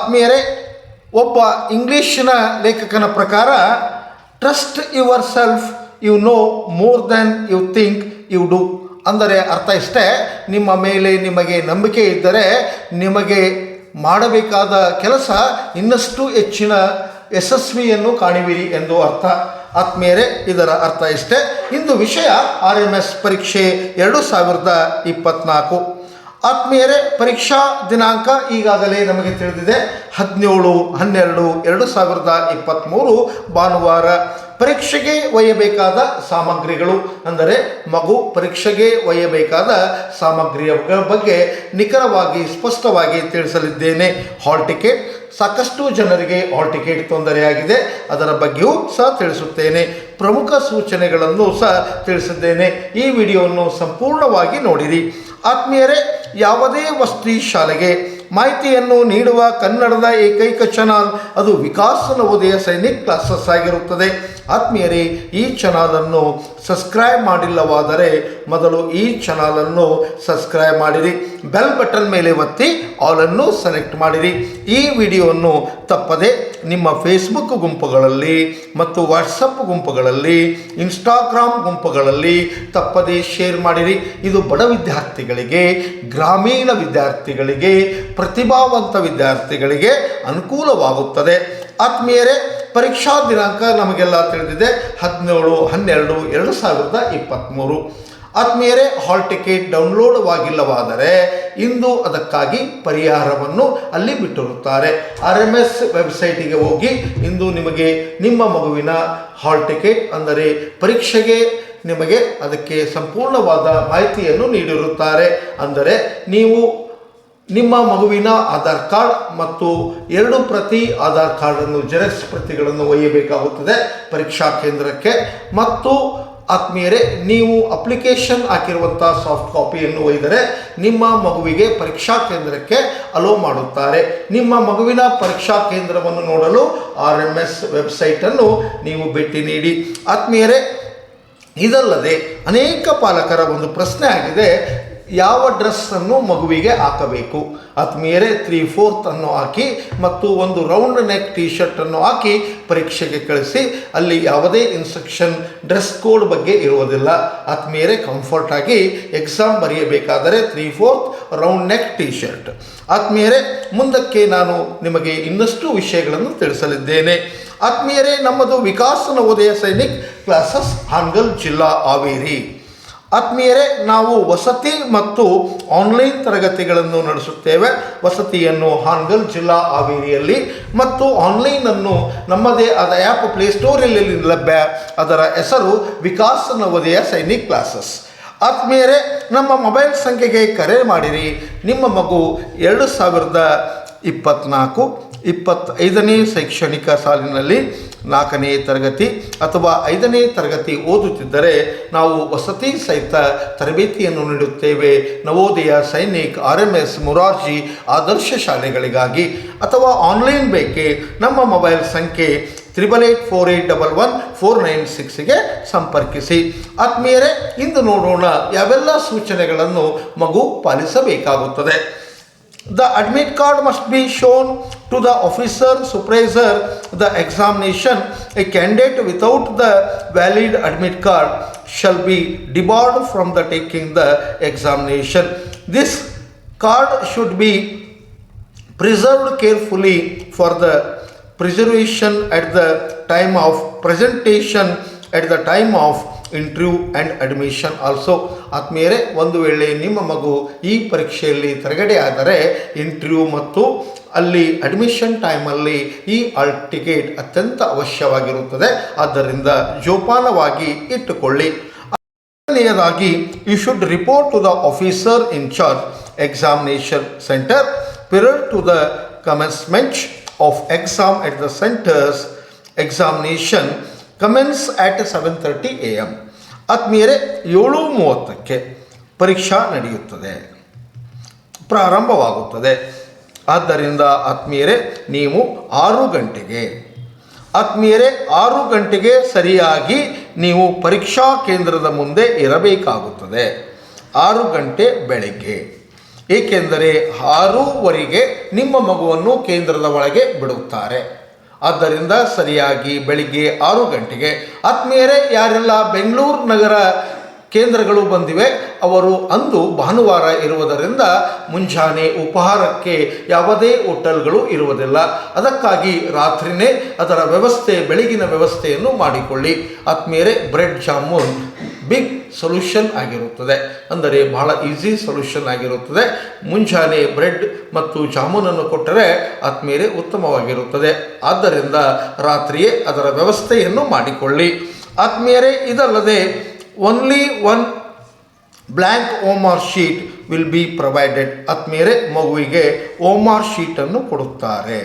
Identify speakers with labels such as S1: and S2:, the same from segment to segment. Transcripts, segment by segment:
S1: ಆತ್ಮೀಯರೇ, ಒಬ್ಬ ಇಂಗ್ಲೀಷಿನ ಲೇಖಕನ ಪ್ರಕಾರ trust yourself you know more than you think you do ಅಂದರೆ ಅರ್ಥ ಇಷ್ಟೇ, ನಿಮ್ಮ ಮೇಲೆ ನಿಮಗೆ ನಂಬಿಕೆ ಇದ್ದರೆ, ನಿಮಗೆ ಮಾಡಬೇಕಾದ ಕೆಲಸ ಇನ್ನಷ್ಟು ಹೆಚ್ಚಿನ ಯಶಸ್ವಿಯನ್ನು ಕಾಣುವಿರಿ ಎಂದು ಅರ್ಥ. ಆತ್ಮೀಯರೇ, ಇದರ ಅರ್ಥ ಇಷ್ಟೇ. ಇಂದು ವಿಷಯ ಆರ್ ಎಂ ಎಸ್ ಪರೀಕ್ಷೆ ಎರಡು ಸಾವಿರದ ಇಪ್ಪತ್ತ್ನಾಲ್ಕು ಆತ್ಮೀಯರೇ, ಪರೀಕ್ಷಾ ದಿನಾಂಕ ಈಗಾಗಲೇ ನಮಗೆ ತಿಳಿದಿದೆ. ಹದಿನೇಳು, ಹನ್ನೆರಡು, ಎರಡು ಸಾವಿರದ ಇಪ್ಪತ್ತ್ಮೂರು ಭಾನುವಾರ ಪರೀಕ್ಷೆಗೆ ಒಯ್ಯಬೇಕಾದ ಸಾಮಗ್ರಿಗಳು, ಅಂದರೆ ಮಗು ಪರೀಕ್ಷೆಗೆ ಒಯ್ಯಬೇಕಾದ ಸಾಮಗ್ರಿಯ ಬಗ್ಗೆ ನಿಖರವಾಗಿ ಸ್ಪಷ್ಟವಾಗಿ ತಿಳಿಸಲಿದ್ದೇನೆ. ಹಾಲ್ ಟಿಕೆಟ್ ಸಾಕಷ್ಟು ಜನರಿಗೆ ಹಾಲ್ ಟಿಕೆಟ್ ತೊಂದರೆಯಾಗಿದೆ. ಅದರ ಬಗ್ಗೆಯೂ ಸಹ ತಿಳಿಸುತ್ತೇನೆ. ಪ್ರಮುಖ ಸೂಚನೆಗಳನ್ನು ಸಹ ತಿಳಿಸಿದ್ದೇನೆ. ಈ ವಿಡಿಯೋವನ್ನು ಸಂಪೂರ್ಣವಾಗಿ ನೋಡಿರಿ. ಆತ್ಮೀಯರೇ, ಯಾವುದೇ ವಸ್ತಿ ಶಾಲೆಗೆ ಮಾಹಿತಿಯನ್ನು ನೀಡುವ ಕನ್ನಡದ ಏಕೈಕ ಚಾನಲ್, ಅದು ವಿಕಾಸ ನವೋದಯ ಸೈನಿಕ್ ಕ್ಲಾಸಸ್ ಆಗಿರುತ್ತದೆ. ಆತ್ಮೀಯರೇ, ಈ ಚಾನಲನ್ನು ಸಬ್ಸ್ಕ್ರೈಬ್ ಮಾಡಿಲ್ಲವಾದರೆ ಮೊದಲು ಈ ಚಾನಲನ್ನು ಸಬ್ಸ್ಕ್ರೈಬ್ ಮಾಡಿರಿ. ಬೆಲ್ ಬಟನ್ ಮೇಲೆ ಒತ್ತಿ ಆಲನ್ನು ಸೆಲೆಕ್ಟ್ ಮಾಡಿರಿ. ಈ ವಿಡಿಯೋವನ್ನು ತಪ್ಪದೆ ನಿಮ್ಮ ಫೇಸ್ಬುಕ್ ಗುಂಪುಗಳಲ್ಲಿ ಮತ್ತು ವಾಟ್ಸಪ್ ಗುಂಪುಗಳಲ್ಲಿ ಇನ್ಸ್ಟಾಗ್ರಾಮ್ ಗುಂಪುಗಳಲ್ಲಿ ತಪ್ಪದೇ ಶೇರ್ ಮಾಡಿರಿ. ಇದು ಬಡ ವಿದ್ಯಾರ್ಥಿಗಳಿಗೆ, ಗ್ರಾಮೀಣ ವಿದ್ಯಾರ್ಥಿಗಳಿಗೆ, ಪ್ರತಿಭಾವಂತ ವಿದ್ಯಾರ್ಥಿಗಳಿಗೆ ಅನುಕೂಲವಾಗುತ್ತದೆ. ಆತ್ಮೀಯರೇ, ಪರೀಕ್ಷಾ ದಿನಾಂಕ ನಮಗೆಲ್ಲ ತಿಳಿದಿದೆ. ಹದಿನೇಳು, ಹನ್ನೆರಡು, ಎರಡು ಸಾವಿರದ ಇಪ್ಪತ್ತ್ಮೂರು ಆತ್ಮೀಯರೇ ಹಾಲ್ ಟಿಕೆಟ್ ಡೌನ್ಲೋಡ್ವಾಗಿಲ್ಲವಾದರೆ ಇಂದು ಅದಕ್ಕಾಗಿ ಪರಿಹಾರವನ್ನು ಅಲ್ಲಿ ಬಿಟ್ಟಿರುತ್ತಾರೆ. ಆರ್ ಎಂ ಎಸ್ ವೆಬ್ಸೈಟಿಗೆ ಹೋಗಿ ಇಂದು ನಿಮಗೆ ನಿಮ್ಮ ಮಗುವಿನ ಹಾಲ್ ಟಿಕೆಟ್ ಅಂದರೆ ಪರೀಕ್ಷೆಗೆ ನಿಮಗೆ ಅದಕ್ಕೆ ಸಂಪೂರ್ಣವಾದ ಮಾಹಿತಿಯನ್ನು ನೀಡಿರುತ್ತಾರೆ. ಅಂದರೆ ನೀವು ನಿಮ್ಮ ಮಗುವಿನ ಆಧಾರ್ ಕಾರ್ಡ್ ಮತ್ತು ಎರಡು ಪ್ರತಿ ಆಧಾರ್ ಕಾರ್ಡನ್ನು ಜೆರಾಕ್ಸ್ ಪ್ರತಿಗಳನ್ನು ಒಯ್ಯಬೇಕಾಗುತ್ತದೆ ಪರೀಕ್ಷಾ ಕೇಂದ್ರಕ್ಕೆ ಮತ್ತು ಆತ್ಮೀಯರೇ, ನೀವು ಅಪ್ಲಿಕೇಶನ್ ಹಾಕಿರುವಂಥ ಸಾಫ್ಟ್ ಕಾಪಿಯನ್ನು ಒಯ್ದರೆ ನಿಮ್ಮ ಮಗುವಿಗೆ ಪರೀಕ್ಷಾ ಕೇಂದ್ರಕ್ಕೆ ಅಲೋ ಮಾಡುತ್ತಾರೆ. ನಿಮ್ಮ ಮಗುವಿನ ಪರೀಕ್ಷಾ ಕೇಂದ್ರವನ್ನು ನೋಡಲು ಆರ್ ಎಂ ಎಸ್ ವೆಬ್ಸೈಟನ್ನು ನೀವು ಭೇಟಿ ನೀಡಿ. ಆತ್ಮೀಯರೇ, ಇದಲ್ಲದೆ ಅನೇಕ ಪಾಲಕರ ಒಂದು ಪ್ರಶ್ನೆ ಆಗಿದೆ. ಯಾವ ಡ್ರೆಸ್ಸನ್ನು ಮಗುವಿಗೆ ಹಾಕಬೇಕು? ಆತ್ಮೀಯರೇ ತ್ರೀ ಫೋರ್ತ್ ಅನ್ನು ಹಾಕಿ ಮತ್ತು ಒಂದು ರೌಂಡ್ ನೆಕ್ ಟಿ ಶರ್ಟನ್ನು ಹಾಕಿ ಪರೀಕ್ಷೆಗೆ ಕಳಿಸಿ. ಅಲ್ಲಿ ಯಾವುದೇ ಇನ್ಸ್ಟ್ರಕ್ಷನ್ ಡ್ರೆಸ್ ಕೋಡ್ ಬಗ್ಗೆ ಇರುವುದಿಲ್ಲ. ಆತ್ಮೀಯರೇ ಕಂಫರ್ಟ್ ಆಗಿ ಎಕ್ಸಾಮ್ ಬರೆಯಬೇಕಾದರೆ three fourth round neck T shirt ಆತ್ಮೀಯರೇ ಮುಂದಕ್ಕೆ ನಾನು ನಿಮಗೆ ಇನ್ನಷ್ಟು ವಿಷಯಗಳನ್ನು ತಿಳಿಸಲಿದ್ದೇನೆ. ಆತ್ಮೀಯರೇ ನಮ್ಮದು ವಿಕಾಸ ನವೋದಯ ಸೈನಿಕ್ ಕ್ಲಾಸಸ್, ಹಾನಗಲ್ ಜಿಲ್ಲಾ ಹಾವೇರಿ. ಆತ್ಮೀಯರೇ, ನಾವು ವಸತಿ ಮತ್ತು ಆನ್ಲೈನ್ ತರಗತಿಗಳನ್ನು ನಡೆಸುತ್ತೇವೆ. ವಸತಿಯನ್ನು ಹಾನಗಲ್ ಜಿಲ್ಲಾ ಹಾವೇರಿಯಲ್ಲಿ ಮತ್ತು ಆನ್ಲೈನನ್ನು ನಮ್ಮದೇ ಆದ ಆ್ಯಪ್ ಪ್ಲೇಸ್ಟೋರಲ್ಲಿ ಲಭ್ಯ. ಅದರ ಹೆಸರು ವಿಕಾಸ ನವೋದಯ ಸೈನಿಕ್ ಕ್ಲಾಸಸ್. ಆತ್ಮೀಯರೇ, ನಮ್ಮ ಮೊಬೈಲ್ ಸಂಖ್ಯೆಗೆ ಕರೆ ಮಾಡಿರಿ. ನಿಮ್ಮ ಮಗು ಎರಡು ಸಾವಿರದ ಇಪ್ಪತ್ತ್ನಾಲ್ಕು ಇಪ್ಪತ್ತೈದನೇ ಶೈಕ್ಷಣಿಕ ಸಾಲಿನಲ್ಲಿ ನಾಲ್ಕನೇ ತರಗತಿ ಅಥವಾ ಐದನೇ ತರಗತಿ ಓದುತ್ತಿದ್ದರೆ ನಾವು ವಸತಿ ಸಹಿತ ತರಬೇತಿಯನ್ನು ನೀಡುತ್ತೇವೆ. Navodaya Sainik R M S Murarji Adarsha ಶಾಲೆಗಳಿಗಾಗಿ ಅಥವಾ ಆನ್ಲೈನ್ ಬೇಕೆ ನಮ್ಮ ಮೊಬೈಲ್ ಸಂಖ್ಯೆ triple eight four eight double one four nine ಸಿಕ್ಸ್ಗೆ ಸಂಪರ್ಕಿಸಿ. ಆತ್ಮೀಯರೇ, ಇಂದು ನೋಡೋಣ ಯಾವೆಲ್ಲ ಸೂಚನೆಗಳನ್ನು ಮಗು ಪಾಲಿಸಬೇಕಾಗುತ್ತದೆ. The admit card must be shown to the officer supervisor the examination. A candidate without the valid admit card shall be debarred from the taking the examination. This card should be preserved carefully for the preservation at the time of presentation at the time of interview and admission also ಆತ್ಮೀಯರೇ, ಒಂದು ವೇಳೆ ನಿಮ್ಮ ಮಗು ಈ ಪರೀಕ್ಷೆಯಲ್ಲಿ ತರಗಡೆ ಆದರೆ interview ಮತ್ತು ಅಲ್ಲಿ ಅಡ್ಮಿಷನ್ ಟೈಮಲ್ಲಿ ಈ ಆಲ್ ಟಿಕೆಟ್ ಅತ್ಯಂತ ಅವಶ್ಯವಾಗಿರುತ್ತದೆ. ಆದ್ದರಿಂದ ಜೋಪಾನವಾಗಿ ಇಟ್ಟುಕೊಳ್ಳಿ. ಎರಡನೆಯದಾಗಿ you should report to the officer in charge examination centre period to the commencement of exam at the centres examination commence at seven thirty A M ಆತ್ಮೀಯರೆ, ಏಳು ಮೂವತ್ತಕ್ಕೆ ಪರೀಕ್ಷಾ ನಡೆಯುತ್ತದೆ. ಪ್ರಾರಂಭವಾಗುತ್ತದೆ. ಆದ್ದರಿಂದ ಆತ್ಮೀಯರೇ, ನೀವು ಆರು ಗಂಟೆಗೆ, ಆತ್ಮೀಯರೇ, ಆರು ಗಂಟೆಗೆ ಸರಿಯಾಗಿ ನೀವು ಪರೀಕ್ಷಾ ಕೇಂದ್ರದ ಮುಂದೆ ಇರಬೇಕಾಗುತ್ತದೆ. ಆರು ಗಂಟೆ ಬೆಳಗ್ಗೆ. ಏಕೆಂದರೆ ಆರೂವರೆಗೆ ನಿಮ್ಮ ಮಗುವನ್ನು ಕೇಂದ್ರದ ಒಳಗೆ ಬಿಡುತ್ತಾರೆ. ಆದ್ದರಿಂದ ಸರಿಯಾಗಿ ಬೆಳಿಗ್ಗೆ ಆರು ಗಂಟೆಗೆ. ಆತ್ಮೀಯರೇ, ಯಾರೆಲ್ಲ ಬೆಂಗಳೂರು ನಗರ ಕೇಂದ್ರಗಳು ಬಂದಿವೆ, ಅವರು ಅಂದು ಭಾನುವಾರ ಇರುವುದರಿಂದ ಮುಂಜಾನೆ ಉಪಹಾರಕ್ಕೆ ಯಾವುದೇ ಹೋಟೆಲ್ಗಳು ಇರುವುದಿಲ್ಲ. ಅದಕ್ಕಾಗಿ ರಾತ್ರಿನೇ ಅದರ ವ್ಯವಸ್ಥೆ, ಬೆಳಗಿನ ವ್ಯವಸ್ಥೆಯನ್ನು ಮಾಡಿಕೊಳ್ಳಿ. ಆತ್ಮೀಯರೇ, ಬ್ರೆಡ್ ಜಾಮೂನ್ ಬಿಗ್ ಸೊಲ್ಯೂಷನ್ ಆಗಿರುತ್ತದೆ. ಅಂದರೆ ಬಹಳ ಈಸಿ ಸೊಲ್ಯೂಷನ್ ಆಗಿರುತ್ತದೆ. ಮುಂಜಾನೆ ಬ್ರೆಡ್ ಮತ್ತು ಜಾಮೂನನ್ನು ಕೊಟ್ಟರೆ ಆತ್ಮೀಯರೇ ಉತ್ತಮವಾಗಿರುತ್ತದೆ. ಆದ್ದರಿಂದ ರಾತ್ರಿಯೇ ಅದರ ವ್ಯವಸ್ಥೆಯನ್ನು ಮಾಡಿಕೊಳ್ಳಿ. ಆತ್ಮೀಯರೇ ಇದಲ್ಲದೆ only one blank OMR sheet will be provided ಆತ್ಮೀಯರೇ ಮಗುವಿಗೆ ಓಮಾರ್ ಶೀಟನ್ನು ಕೊಡುತ್ತಾರೆ.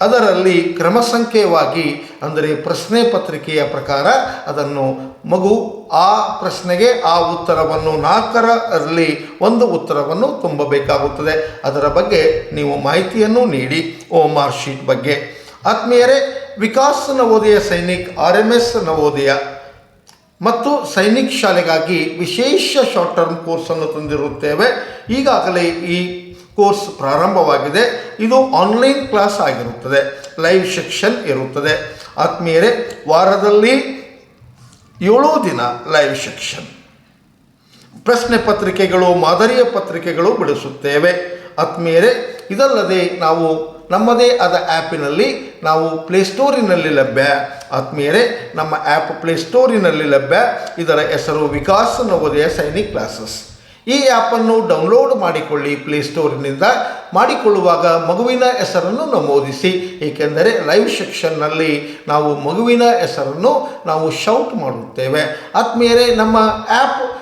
S1: ಅದರಲ್ಲಿ ಕ್ರಮಸಂಖ್ಯೆಯವಾಗಿ ಅಂದರೆ ಪ್ರಶ್ನೆ ಪತ್ರಿಕೆಯ ಪ್ರಕಾರ ಅದನ್ನು ಮಗು ಆ ಪ್ರಶ್ನೆಗೆ ಆ ಉತ್ತರವನ್ನು ನಾಲ್ಕರಲ್ಲಿ ಒಂದು ಉತ್ತರವನ್ನು ತುಂಬಬೇಕಾಗುತ್ತದೆ. ಅದರ ಬಗ್ಗೆ ನೀವು ಮಾಹಿತಿಯನ್ನು ನೀಡಿ. ಓಮಾರ್ ಶೀಟ್ ಬಗ್ಗೆ. ಆತ್ಮೀಯರೇ, Vikas Navodaya Sainik R M S Navodaya ಮತ್ತು ಸೈನಿಕ್ ಶಾಲೆಗಾಗಿ ವಿಶೇಷ ಶಾರ್ಟ್ ಟರ್ಮ್ ಕೋರ್ಸನ್ನು ತಂದಿರುತ್ತೇವೆ. ಈಗಾಗಲೇ ಈ ಕೋರ್ಸ್ ಪ್ರಾರಂಭವಾಗಿದೆ. ಇದು ಆನ್ಲೈನ್ ಕ್ಲಾಸ್ ಆಗಿರುತ್ತದೆ. ಲೈವ್ ಸೆಕ್ಷನ್ ಇರುತ್ತದೆ. ಆತ್ಮೀಯರೇ, ವಾರದಲ್ಲಿ ಏಳು ದಿನ ಲೈವ್ ಸೆಕ್ಷನ್ ಪ್ರಶ್ನೆ ಪತ್ರಿಕೆಗಳು, ಮಾದರಿಯ ಪತ್ರಿಕೆಗಳು ಬಿಡಿಸುತ್ತೇವೆ. ಆತ್ಮೀಯರೇ ಇದಲ್ಲದೆ ನಾವು ನಮ್ಮದೇ ಆದ ಆ್ಯಪಿನಲ್ಲಿ ನಾವು ಪ್ಲೇಸ್ಟೋರಿನಲ್ಲಿ ಲಭ್ಯ. ಆತ್ಮೀಯರೇ ನಮ್ಮ ಆ್ಯಪ್ ಪ್ಲೇಸ್ಟೋರಿನಲ್ಲಿ ಲಭ್ಯ. ಇದರ ಹೆಸರು ವಿಕಾಸ ನವೋದಯ ಸೈನಿಕ್ ಕ್ಲಾಸಸ್. ಈ ಆ್ಯಪನ್ನು ಡೌನ್ಲೋಡ್ ಮಾಡಿಕೊಳ್ಳಿ ಪ್ಲೇಸ್ಟೋರಿನಿಂದ ಮಾಡಿಕೊಳ್ಳುವಾಗ ಮಗುವಿನ ಹೆಸರನ್ನು ನಮೂದಿಸಿ. ಏಕೆಂದರೆ ಲೈವ್ ಸೆಕ್ಷನ್ನಲ್ಲಿ ನಾವು ಮಗುವಿನ ಹೆಸರನ್ನು ನಾವು ಶೌಟ್ ಮಾಡುತ್ತೇವೆ. ಆತ್ಮೀಯರೇ, ನಮ್ಮ ಆ್ಯಪ್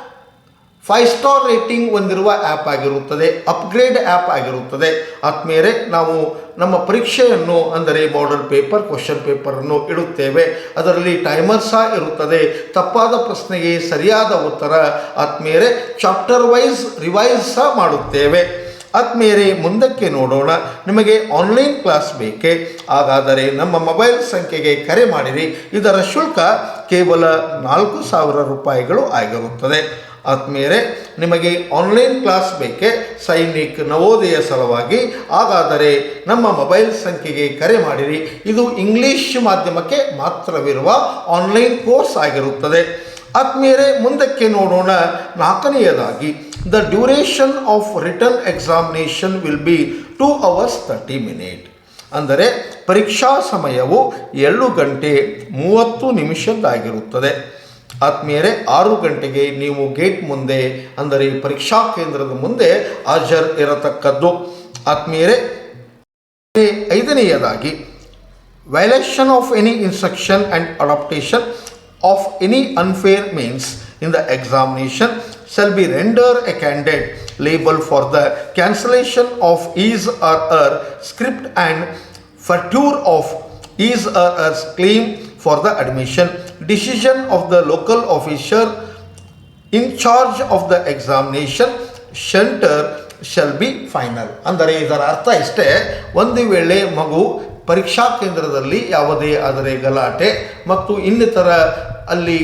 S1: ಫೈವ್ ಸ್ಟಾರ್ ರೇಟಿಂಗ್ ಹೊಂದಿರುವ ಆ್ಯಪ್ ಆಗಿರುತ್ತದೆ. ಅಪ್ಗ್ರೇಡ್ ಆ್ಯಪ್ ಆಗಿರುತ್ತದೆ. ಆದ್ಮೇಲೆ ನಾವು ನಮ್ಮ ಪರೀಕ್ಷೆಯನ್ನು ಅಂದರೆ ಮಾಡಲ್ ಪೇಪರ್ ಕ್ವಶನ್ ಪೇಪರನ್ನು ಇಡುತ್ತೇವೆ. ಅದರಲ್ಲಿ ಟೈಮರ್ ಸಹ ಇರುತ್ತದೆ. ತಪ್ಪಾದ ಪ್ರಶ್ನೆಗೆ ಸರಿಯಾದ ಉತ್ತರ. ಆದ್ಮೇಲೆ ಚಾಪ್ಟರ್ ವೈಸ್ ರಿವೈಸ್ ಸಹ ಮಾಡುತ್ತೇವೆ. ಆದ್ಮೇಲೆ ಮುಂದಕ್ಕೆ ನೋಡೋಣ. ನಿಮಗೆ ಆನ್ಲೈನ್ ಕ್ಲಾಸ್ ಬೇಕೇ? ಹಾಗಾದರೆ ನಮ್ಮ ಮೊಬೈಲ್ ಸಂಖ್ಯೆಗೆ ಕರೆ ಮಾಡಿರಿ. ಇದರ ಶುಲ್ಕ ಕೇವಲ ನಾಲ್ಕು ಸಾವಿರ ರೂಪಾಯಿಗಳು ಆಗಿರುತ್ತದೆ. ಆತ್ಮೀಯರೇ, ನಿಮಗೆ ಆನ್ಲೈನ್ ಕ್ಲಾಸ್ ಬೇಕೇ? ಸೈನಿಕ್ ನವೋದಯ ಸಲುವಾಗಿ. ಹಾಗಾದರೆ ನಮ್ಮ ಮೊಬೈಲ್ ಸಂಖ್ಯೆಗೆ ಕರೆ ಮಾಡಿರಿ. ಇದು ಇಂಗ್ಲಿಷ್ ಮಾಧ್ಯಮಕ್ಕೆ ಮಾತ್ರವಿರುವ ಆನ್ಲೈನ್ ಕೋರ್ಸ್ ಆಗಿರುತ್ತದೆ. ಆತ್ಮೀಯರೇ, ಮುಂದಕ್ಕೆ ನೋಡೋಣ ನಾಲ್ಕನೆಯದಾಗಿ. The duration of written examination will be two hours thirty minute ಅಂದರೆ ಪರೀಕ್ಷಾ ಸಮಯವು ಏಳು ಗಂಟೆ ಮೂವತ್ತು ನಿಮಿಷದ್ದಾಗಿರುತ್ತದೆ. ಆತ್ಮೀಯರೇ ಆರು ಗಂಟೆಗೆ ನೀವು ಗೇಟ್ ಮುಂದೆ ಅಂದರೆ ಪರೀಕ್ಷಾ ಕೇಂದ್ರದ ಮುಂದೆ ಹಾಜರ್ ಇರತಕ್ಕದ್ದು ಆತ್ಮೀಯರೇ ಐದನೆಯದಾಗಿ violation of any instruction and adaptation of any unfair means in the examination shall be rendered a candidate liable for the cancellation of his or her script and forfeiture of his or her claim for the admission decision of the local officer in charge of the examination center shall be final ಅಂದರೆ ಇದರ ಅರ್ಥ ಇಷ್ಟೇ ಒಂದು ವೇಳೆ ಮಗು ಪರೀಕ್ಷಾ ಕೇಂದ್ರದಲ್ಲಿ ಯಾವುದೇ ಆದರೆ ಗಲಾಟೆ ಮತ್ತು ಇನ್ನಿತರ ಅಲ್ಲಿ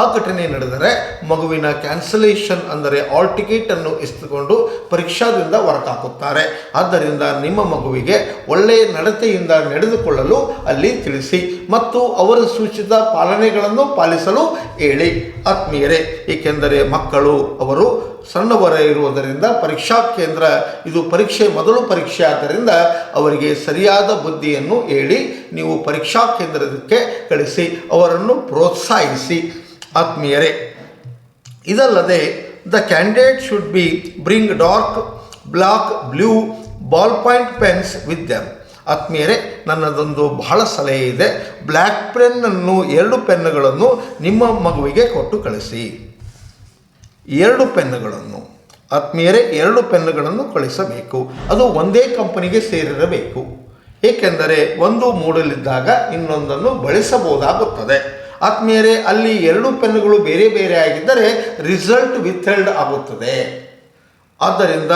S1: ಆ ಘಟನೆ ನಡೆದರೆ ಮಗುವಿನ ಕ್ಯಾನ್ಸಲೇಷನ್ ಅಂದರೆ ಆಲ್ ಟಿಕೆಟನ್ನು ಇಸ್ತುಕೊಂಡು ಪರೀಕ್ಷಾದಿಂದ ಹೊರತಾಕುತ್ತಾರೆ ಆದ್ದರಿಂದ ನಿಮ್ಮ ಮಗುವಿಗೆ ಒಳ್ಳೆಯ ನಡತೆಯಿಂದ ನಡೆದುಕೊಳ್ಳಲು ಅಲ್ಲಿ ತಿಳಿಸಿ ಮತ್ತು ಅವರ ಸೂಚಿತ ಪಾಲನೆಗಳನ್ನು ಪಾಲಿಸಲು ಹೇಳಿ. ಆತ್ಮೀಯರೇ, ಏಕೆಂದರೆ ಮಕ್ಕಳು ಅವರು ಸಣ್ಣವರ ಇರುವುದರಿಂದ ಪರೀಕ್ಷಾ ಕೇಂದ್ರ ಇದು ಪರೀಕ್ಷೆ ಮೊದಲು ಪರೀಕ್ಷೆ. ಆದ್ದರಿಂದ ಅವರಿಗೆ ಸರಿಯಾದ ಬುದ್ಧಿಯನ್ನು ಹೇಳಿ ನೀವು ಪರೀಕ್ಷಾ ಕೇಂದ್ರಕ್ಕೆ ಕಳಿಸಿ, ಅವರನ್ನು ಪ್ರೋತ್ಸಾಹಿಸಿ. ಆತ್ಮೀಯರೇ, ಇದಲ್ಲದೆ the candidate should be bring dark black blue ball point pens with them ಆತ್ಮೀಯರೇ, ನನ್ನದೊಂದು ಬಹಳ ಸಲಹೆ ಇದೆ. ಬ್ಲ್ಯಾಕ್ ಪೆನ್ನನ್ನು ಎರಡು ಪೆನ್ನುಗಳನ್ನು ನಿಮ್ಮ ಮಗುವಿಗೆ ಕೊಟ್ಟು ಕಳಿಸಿ. ಎರಡು ಪೆನ್ನುಗಳನ್ನು. ಆತ್ಮೀಯರೇ, ಎರಡು ಪೆನ್ನುಗಳನ್ನು ಕಳಿಸಬೇಕು. ಅದು ಒಂದೇ ಕಂಪನಿಗೆ ಸೇರಿರಬೇಕು. ಏಕೆಂದರೆ ಒಂದು ಮೂಡಲಿದ್ದಾಗ ಇನ್ನೊಂದನ್ನು ಬಳಸಬಹುದಾಗುತ್ತದೆ. ಆತ್ಮೀಯರೇ, ಅಲ್ಲಿ ಎರಡು ಪೆನ್ನುಗಳು ಬೇರೆ ಬೇರೆ ಆಗಿದ್ದರೆ ರಿಸಲ್ಟ್ ವಿಥೆಲ್ಡ್ ಆಗುತ್ತದೆ. ಆದ್ದರಿಂದ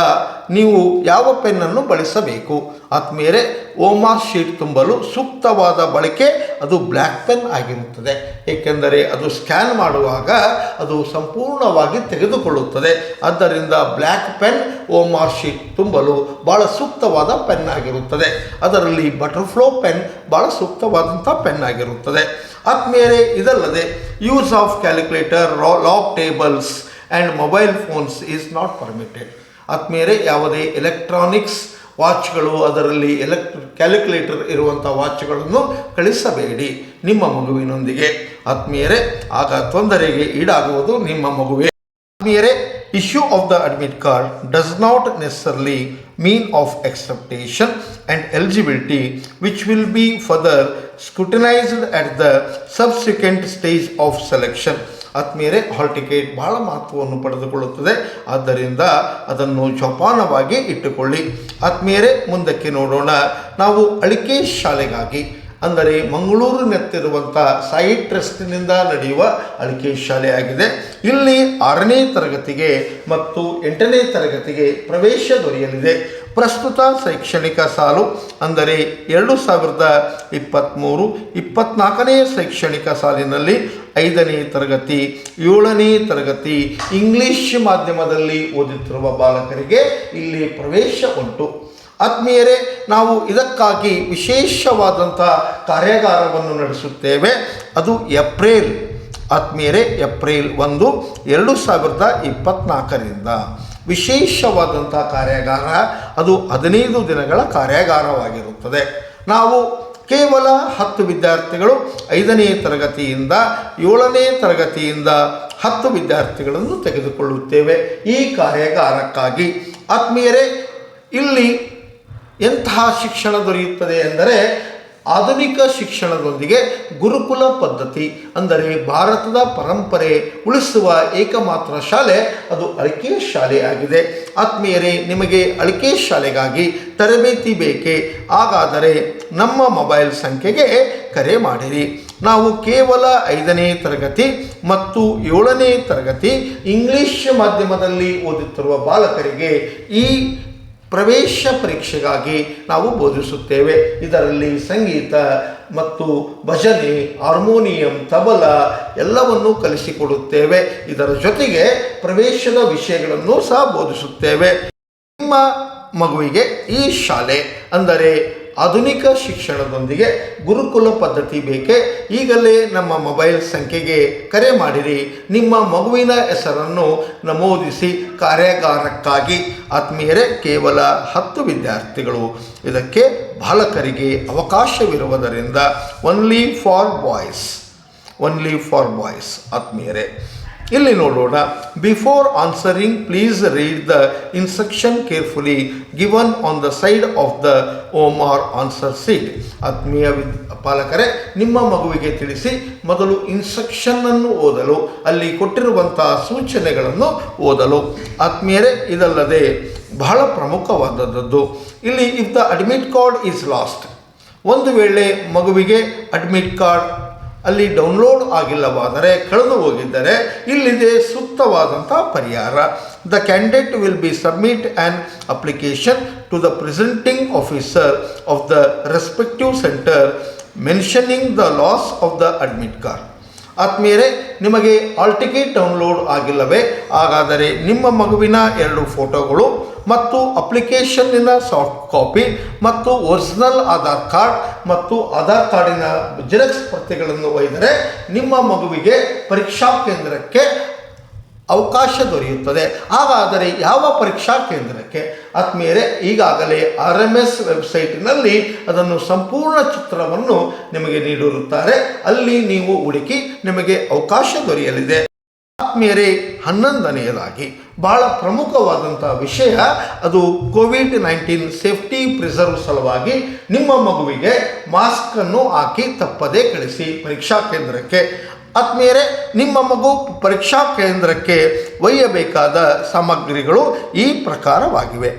S1: ನೀವು ಯಾವ ಪೆನ್ನನ್ನು ಬಳಸಬೇಕು? ಆದ್ಮೇಲೆ ಓಮಾ ಶೀಟ್ ತುಂಬಲು ಸೂಕ್ತವಾದ ಬಳಕೆ, ಅದು ಬ್ಲ್ಯಾಕ್ ಪೆನ್ ಆಗಿರುತ್ತದೆ. ಏಕೆಂದರೆ ಅದು ಸ್ಕ್ಯಾನ್ ಮಾಡುವಾಗ ಅದು ಸಂಪೂರ್ಣವಾಗಿ ತೆಗೆದುಕೊಳ್ಳುತ್ತದೆ. ಆದ್ದರಿಂದ ಬ್ಲ್ಯಾಕ್ ಪೆನ್, ಓಮಾ ಶೀಟ್ ತುಂಬಲು ಭಾಳ ಸೂಕ್ತವಾದ ಪೆನ್ ಆಗಿರುತ್ತದೆ. ಅದರಲ್ಲಿ ಬಟರ್ಫ್ಲೋ ಪೆನ್ ಭಾಳ ಸೂಕ್ತವಾದಂಥ ಪೆನ್ ಆಗಿರುತ್ತದೆ. ಆತ್ಮೀಯರೇ, ಇದಲ್ಲದೆ use of calculator log tables and mobile phones is not permitted. ಆತ್ಮೀಯರೇ, ಯಾವುದೇ ಎಲೆಕ್ಟ್ರಾನಿಕ್ಸ್ ವಾಚ್ಗಳು ಅದರಲ್ಲಿ ಎಲೆಕ್ಟ್, ಕ್ಯಾಲ್ಕುಲೇಟರ್ ಇರುವಂಥ ವಾಚ್ಗಳನ್ನು ಕಳಿಸಬೇಡಿ ನಿಮ್ಮ ಮಗುವಿನೊಂದಿಗೆ. ಆತ್ಮೀಯರೇ, ಆಗ ತೊಂದರೆಗೆ ಈಡಾಗುವುದು ನಿಮ್ಮ ಮಗುವೇ. ಆತ್ಮೀಯರೇ issue of the admit card does not necessarily mean of acceptance and eligibility which will be further scrutinised at the subsequent stage of selection ಆತ್ಮೀಯರೇ ಹಾಲ್ ಟಿಕೆಟ್ ಬಹಳ ಮಹತ್ವವನ್ನು ಪಡೆದುಕೊಳ್ಳುತ್ತದೆ. ಆದ್ದರಿಂದ ಅದನ್ನು ಜೋಪಾನವಾಗಿ ಇಟ್ಟುಕೊಳ್ಳಿ. ಆತ್ಮೀಯರೇ, ಮುಂದಕ್ಕೆ ನೋಡೋಣ. ನಾವು ಅಳಿಕೆ ಶಾಲೆಗಾಗಿ, ಅಂದರೆ ಮಂಗಳೂರಿನತ್ತಿರುವಂಥ ಸಾಯಿ ಟ್ರಸ್ಟಿನಿಂದ ನಡೆಯುವ ಅಳಿಕೆ ಶಾಲೆಯಾಗಿದೆ. ಇಲ್ಲಿ ಆರನೇ ತರಗತಿಗೆ ಮತ್ತು ಎಂಟನೇ ತರಗತಿಗೆ ಪ್ರವೇಶ ದೊರೆಯಲಿದೆ. ಪ್ರಸ್ತುತ ಶೈಕ್ಷಣಿಕ ಸಾಲು, ಅಂದರೆ ಎರಡು ಸಾವಿರದ ಇಪ್ಪತ್ತ್ಮೂರು ಇಪ್ಪತ್ತ್ನಾಲ್ಕನೇ ಶೈಕ್ಷಣಿಕ ಸಾಲಿನಲ್ಲಿ ಐದನೇ ತರಗತಿ, ಏಳನೇ ತರಗತಿ ಇಂಗ್ಲಿಷ್ ಮಾಧ್ಯಮದಲ್ಲಿ ಓದುತ್ತಿರುವ ಬಾಲಕರಿಗೆ ಇಲ್ಲಿ ಪ್ರವೇಶ ಉಂಟು. ಆತ್ಮೀಯರೇ, ನಾವು ಇದಕ್ಕಾಗಿ ವಿಶೇಷವಾದಂಥ ಕಾರ್ಯಾಗಾರವನ್ನು ನಡೆಸುತ್ತೇವೆ. ಅದು ಏಪ್ರಿಲ್, ಆತ್ಮೀಯರೇ, ಏಪ್ರಿಲ್ ಒಂದು, ಎರಡು ಸಾವಿರದ ಇಪ್ಪತ್ತ್ನಾಲ್ಕರಿಂದ ವಿಶೇಷವಾದಂಥ ಕಾರ್ಯಾಗಾರ, ಅದು ಹದಿನೈದು ದಿನಗಳ ಕಾರ್ಯಾಗಾರವಾಗಿರುತ್ತದೆ. ನಾವು ಕೇವಲ ಹತ್ತು ವಿದ್ಯಾರ್ಥಿಗಳು ಐದನೇ ತರಗತಿಯಿಂದ ಏಳನೇ ತರಗತಿಯಿಂದ ಹತ್ತು ವಿದ್ಯಾರ್ಥಿಗಳನ್ನು ತೆಗೆದುಕೊಳ್ಳುತ್ತೇವೆ. ಈ ಕಾರ್ಯಾಗಾರಕ್ಕಾಗಿ ಆತ್ಮೀಯರೇ, ಇಲ್ಲಿ ಎಂತಹ ಶಿಕ್ಷಣ ದೊರೆಯುತ್ತದೆ ಎಂದರೆ ಆಧುನಿಕ ಶಿಕ್ಷಣದೊಂದಿಗೆ ಗುರುಕುಲ ಪದ್ಧತಿ, ಅಂದರೆ ಭಾರತದ ಪರಂಪರೆ ಉಳಿಸುವ ಏಕಮಾತ್ರ ಶಾಲೆ, ಅದು ಅಳಿಕೆ ಶಾಲೆಯಾಗಿದೆ ಆತ್ಮೀಯರೇ, ನಿಮಗೆ ಅಳಿಕೆ ಶಾಲೆಗಾಗಿ ತರಬೇತಿ ಬೇಕೇ? ಹಾಗಾದರೆ ನಮ್ಮ ಮೊಬೈಲ್ ಸಂಖ್ಯೆಗೆ ಕರೆ ಮಾಡಿರಿ. ನಾವು ಕೇವಲ ಐದನೇ ತರಗತಿ ಮತ್ತು ಏಳನೇ ತರಗತಿ ಇಂಗ್ಲಿಷ್ ಮಾಧ್ಯಮದಲ್ಲಿ ಓದುತ್ತಿರುವ ಬಾಲಕರಿಗೆ ಈ ಪ್ರವೇಶ ಪರೀಕ್ಷೆಗಾಗಿ ನಾವು ಬೋಧಿಸುತ್ತೇವೆ. ಇದರಲ್ಲಿ ಸಂಗೀತ ಮತ್ತು ಭಜನೆ, ಹಾರ್ಮೋನಿಯಂ, ತಬಲ ಎಲ್ಲವನ್ನು ಕಲಿಸಿಕೊಡುತ್ತೇವೆ. ಇದರ ಜೊತೆಗೆ ಪ್ರವೇಶದ ವಿಷಯಗಳನ್ನು ಸಹ ಬೋಧಿಸುತ್ತೇವೆ. ನಿಮ್ಮ ಮಗುವಿಗೆ ಈ ಶಾಲೆ ಅಂದರೆ ಆಧುನಿಕ ಶಿಕ್ಷಣದೊಂದಿಗೆ ಗುರುಕುಲ ಪದ್ಧತಿ ಬೇಕೆ? ಈಗಲೇ ನಮ್ಮ ಮೊಬೈಲ್ ಸಂಖ್ಯೆಗೆ ಕರೆ ಮಾಡಿರಿ. ನಿಮ್ಮ ಮಗುವಿನ ಹೆಸರನ್ನು ನಮೂದಿಸಿ ಕಾರ್ಯಾಗಾರಕ್ಕಾಗಿ. ಆತ್ಮೀಯರೇ, ಕೇವಲ ಹತ್ತು ವಿದ್ಯಾರ್ಥಿಗಳು. ಇದಕ್ಕೆ ಬಾಲಕರಿಗೆ ಅವಕಾಶವಿರುವುದರಿಂದ only for boys only for boys ಆತ್ಮೀಯರೇ. ಇಲ್ಲಿ ನೋಡೋಣ. Before answering please read the instruction carefully given on the side of the OMR answer sheet ಆತ್ಮೀಯ ಪಾಲಕರೇ, ನಿಮ್ಮ ಮಗುವಿಗೆ ತಿಳಿಸಿ ಮೊದಲು ಇನ್ಸ್ಟ್ರಕ್ಷನ್ನನ್ನು ಓದಲು, ಅಲ್ಲಿ ಕೊಟ್ಟಿರುವಂತಹ ಸೂಚನೆಗಳನ್ನು ಓದಲು. ಆತ್ಮೀಯರೇ, ಇದಲ್ಲದೆ ಬಹಳ ಪ್ರಮುಖವಾದದ್ದು. ಇಲ್ಲಿ if the admit card is lost ಒಂದು ವೇಳೆ ಮಗುವಿಗೆ ಅಡ್ಮಿಟ್ ಕಾರ್ಡ್ ಅಲ್ಲಿ ಡೌನ್ಲೋಡ್ ಆಗಿಲ್ಲವಾದರೆ ಕಳೆದು ಹೋಗಿದ್ದರೆ ಇಲ್ಲಿದೆ ಸೂಕ್ತವಾದಂಥ ಪರಿಹಾರ. The candidate will be submit an application to the presenting officer of the respective centre mentioning the loss of the admit card ಆತ್ಮೀಯರೇ, ನಿಮಗೆ ಆಲ್ ಟಿಕೆಟ್ ಡೌನ್ಲೋಡ್ ಆಗಿಲ್ಲವೇ? ಹಾಗಾದರೆ ನಿಮ್ಮ ಮಗುವಿನ ಎರಡು ಫೋಟೋಗಳು ಮತ್ತು ಅಪ್ಲಿಕೇಶನ್ನಿನ ಸಾಫ್ಟ್ ಕಾಪಿ ಮತ್ತು ಒರಿಜಿನಲ್ ಆಧಾರ್ ಕಾರ್ಡ್ ಮತ್ತು ಆಧಾರ್ ಕಾರ್ಡಿನ ಜೆರಾಕ್ಸ್ ಪ್ರತಿಗಳನ್ನು ಒಯ್ದರೆ ನಿಮ್ಮ ಮಗುವಿಗೆ ಪರೀಕ್ಷಾ ಕೇಂದ್ರಕ್ಕೆ ಅವಕಾಶ ದೊರೆಯುತ್ತದೆ. ಹಾಗಾದರೆ ಯಾವ ಪರೀಕ್ಷಾ ಕೇಂದ್ರಕ್ಕೆ? ಆತ್ಮೀಯರೇ, ಈಗಾಗಲೇ ಆರ್ ಎಂ ಎಸ್ ವೆಬ್ಸೈಟ್ನಲ್ಲಿ ಅದನ್ನು ಸಂಪೂರ್ಣ ಚಿತ್ರವನ್ನು ನಿಮಗೆ ನೀಡಿರುತ್ತಾರೆ. ಅಲ್ಲಿ ನೀವು ಹುಡುಕಿ ನಿಮಗೆ ಅವಕಾಶ ದೊರೆಯಲಿದೆ. ಆತ್ಮೀಯರೇ, ಹನ್ನೊಂದನೆಯದಾಗಿ, ಬಹಳ ಪ್ರಮುಖವಾದಂಥ ವಿಷಯ ಅದು ಕೋವಿಡ್ ನೈನ್ಟೀನ್ ಸೇಫ್ಟಿ ಪ್ರಿಸರ್ವ್ ಸಲುವಾಗಿ ನಿಮ್ಮ ಮಗುವಿಗೆ ಮಾಸ್ಕನ್ನು ಹಾಕಿ ತಪ್ಪದೇ ಕಳಿಸಿ ಪರೀಕ್ಷಾ ಕೇಂದ್ರಕ್ಕೆ. ಆತ್ಮೀಯರೇ, ನಿಮ್ಮ ಮಗು ಪರೀಕ್ಷಾ ಕೇಂದ್ರಕ್ಕೆ ಒಯ್ಯಬೇಕಾದ ಸಾಮಗ್ರಿಗಳು ಈ ಪ್ರಕಾರವಾಗಿವೆ.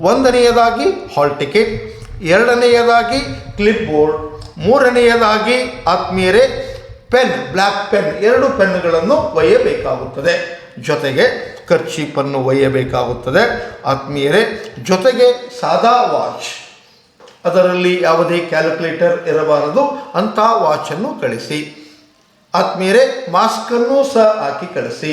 S1: ಒಂದನೆಯದಾಗಿ ಹಾಲ್ ಟಿಕೆಟ್ ಎರಡನೆಯದಾಗಿ ಕ್ಲಿಪ್ ಬೋರ್ಡ್ ಮೂರನೆಯದಾಗಿ ಆತ್ಮೀಯರೇ ಪೆನ್ ಬ್ಲ್ಯಾಕ್ ಪೆನ್ ಎರಡು ಪೆನ್ಗಳನ್ನು ಒಯ್ಯಬೇಕಾಗುತ್ತದೆ. ಜೊತೆಗೆ ಕರ್ಚೀಪನ್ನು ಒಯ್ಯಬೇಕಾಗುತ್ತದೆ. ಆತ್ಮೀಯರೇ, ಜೊತೆಗೆ ಸಾದಾ ವಾಚ್ ಅದರಲ್ಲಿ ಯಾವುದೇ ಕ್ಯಾಲ್ಕುಲೇಟರ್ ಇರಬಾರದು, ಅಂಥ ವಾಚನ್ನು ಕಳಿಸಿ. ಆತ್ಮೀಯರೇ, ಮಾಸ್ಕನ್ನು ಸಹ ಹಾಕಿ ಕಳಿಸಿ.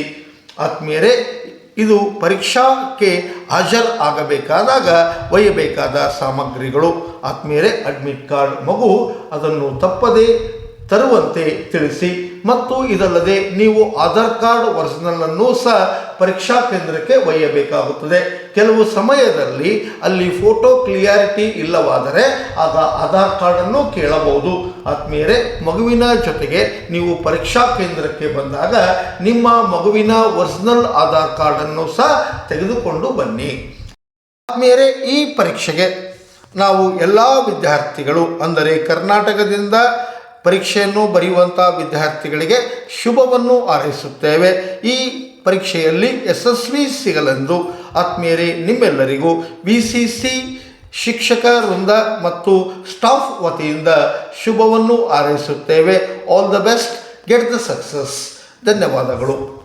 S1: ಆತ್ಮೀಯರೇ, ಇದು ಪರೀಕ್ಷಾಕ್ಕೆ ಹಾಜರ್ ಆಗಬೇಕಾದಾಗ ಒಯ್ಯಬೇಕಾದ ಸಾಮಗ್ರಿಗಳು. ಆತ್ಮೀಯರೇ, ಅಡ್ಮಿಟ್ ಕಾರ್ಡ್ ಮಗು ಅದನ್ನು ತಪ್ಪದೇ ತರುವಂತೆ ತಿಳಿಸಿ. ಮತ್ತು ಇದಲ್ಲದೆ ನೀವು ಆಧಾರ್ ಕಾರ್ಡ್ ಒರಿಜಿನಲನ್ನು ಸಹ ಪರೀಕ್ಷಾ ಕೇಂದ್ರಕ್ಕೆ ಒಯ್ಯಬೇಕಾಗುತ್ತದೆ. ಕೆಲವು ಸಮಯದಲ್ಲಿ ಅಲ್ಲಿ ಫೋಟೋ ಕ್ಲಿಯಾರಿಟಿ ಇಲ್ಲವಾದರೆ ಆಗ ಆಧಾರ್ ಕಾರ್ಡನ್ನು ಕೇಳಬಹುದು. ಆತ್ಮೀಯರೇ, ಮಗುವಿನ ಜೊತೆಗೆ ನೀವು ಪರೀಕ್ಷಾ ಕೇಂದ್ರಕ್ಕೆ ಬಂದಾಗ ನಿಮ್ಮ ಮಗುವಿನ ಒರಿಜಿನಲ್ ಆಧಾರ್ ಕಾರ್ಡನ್ನು ಸಹ ತೆಗೆದುಕೊಂಡು ಬನ್ನಿ. ಆತ್ಮೀಯರೇ, ಈ ಪರೀಕ್ಷೆಗೆ ನಾವು ಎಲ್ಲ ವಿದ್ಯಾರ್ಥಿಗಳು, ಅಂದರೆ ಕರ್ನಾಟಕದಿಂದ ಪರೀಕ್ಷೆಯನ್ನು ಬರೆಯುವಂಥ ವಿದ್ಯಾರ್ಥಿಗಳಿಗೆ ಶುಭವನ್ನು ಹಾರೈಸುತ್ತೇವೆ. ಈ ಪರೀಕ್ಷೆಯಲ್ಲಿ ಯಶಸ್ವಿ ಸಿಗಲೆಂದು ಆತ್ಮೀಯರೇ ನಿಮ್ಮೆಲ್ಲರಿಗೂ ವಿ ಸಿ ಸಿ ಶಿಕ್ಷಕ ವೃಂದ ಮತ್ತು ಸ್ಟಾಫ್ ವತಿಯಿಂದ ಶುಭವನ್ನು ಹಾರೈಸುತ್ತೇವೆ. All the best get the success ಧನ್ಯವಾದಗಳು.